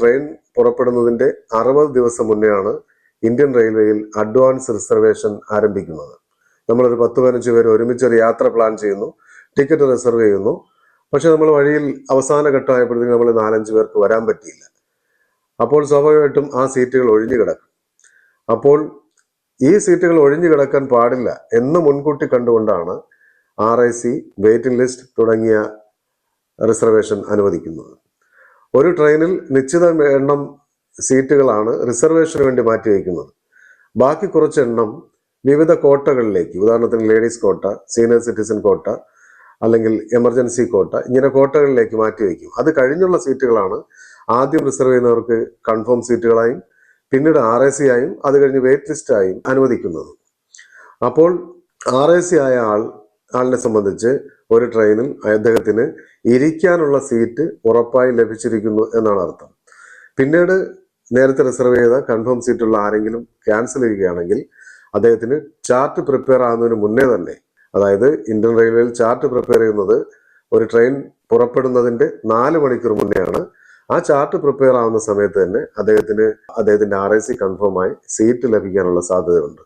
Train പുറപ്പെടുന്നതിന്റെ അറുപത് ദിവസം മുന്നെയാണ് ഇന്ത്യൻ റെയിൽവേയിൽ അഡ്വാൻസ് റിസർവേഷൻ ആരംഭിക്കുന്നത്. നമ്മളൊരു പത്ത് പതിനഞ്ച് പേര് ഒരുമിച്ച് ഒരു യാത്ര പ്ലാൻ ചെയ്യുന്നു ടിക്കറ്റ് റിസർവ് ചെയ്യുന്നു. പക്ഷെ നമ്മൾ വഴിയിൽ അവസാന ഘട്ടമായപ്പോഴത്തേക്കും നമ്മൾ നാലഞ്ച് പേർക്ക് വരാൻ പറ്റിയില്ല. അപ്പോൾ സ്വാഭാവികമായിട്ടും ആ സീറ്റുകൾ ഒഴിഞ്ഞു കിടക്കും. അപ്പോൾ ഈ സീറ്റുകൾ ഒഴിഞ്ഞു കിടക്കാൻ പാടില്ല എന്ന് മുൻകൂട്ടി കണ്ടുകൊണ്ടാണ് R I C waiting list തുടങ്ങിയ റിസർവേഷൻ അനുവദിക്കുന്നത്. ഒരു ട്രെയിനിൽ നിശ്ചിത എണ്ണം സീറ്റുകളാണ് റിസർവേഷന് വേണ്ടി മാറ്റി മാറ്റിവെക്കുന്നത് ബാക്കി കുറച്ചെണ്ണം വിവിധ കോട്ടകളിലേക്ക് ഉദാഹരണത്തിന് ലേഡീസ് കോട്ട സീനിയർ സിറ്റിസൺ കോട്ട അല്ലെങ്കിൽ എമർജൻസി കോട്ട ഇങ്ങനെ കോട്ടകളിലേക്ക് മാറ്റി മാറ്റിവെക്കും അത് കഴിഞ്ഞുള്ള സീറ്റുകളാണ് ആദ്യം റിസർവ് ചെയ്യുന്നവർക്ക് കൺഫേം സീറ്റുകളായും പിന്നീട് ആർ എ സി ആയും അത് കഴിഞ്ഞ് വെയിറ്റ് ലിസ്റ്റായും അനുവദിക്കുന്നത്. അപ്പോൾ ആർ എ സി ആയ ആൾ ആളിനെ സംബന്ധിച്ച് ഒരു ട്രെയിനിൽ അദ്ദേഹത്തിന് ഇരിക്കാനുള്ള സീറ്റ് ഉറപ്പായി ലഭിച്ചിരിക്കുന്നു എന്നാണ് അർത്ഥം. പിന്നീട് നേരത്തെ റിസർവ് ചെയ്ത കൺഫേം സീറ്റുള്ള ആരെങ്കിലും ക്യാൻസൽ ചെയ്യുകയാണെങ്കിൽ അദ്ദേഹത്തിന് ചാർട്ട് പ്രിപ്പയർ ആകുന്നതിന് മുന്നേ തന്നെ അതായത് ഇന്ത്യൻ റെയിൽവേയിൽ ചാർട്ട് പ്രിപ്പയർ ചെയ്യുന്നത് ഒരു ട്രെയിൻ പുറപ്പെടുന്നതിന്റെ നാല് മണിക്കൂർ മുന്നെയാണ്. ആ ചാർട്ട് പ്രിപ്പയർ ആവുന്ന സമയത്ത് തന്നെ അദ്ദേഹത്തിന് അദ്ദേഹത്തിന്റെ ആർ ഐ സി കൺഫേം ആയി സീറ്റ് ലഭിക്കാനുള്ള സാധ്യതയുണ്ട്.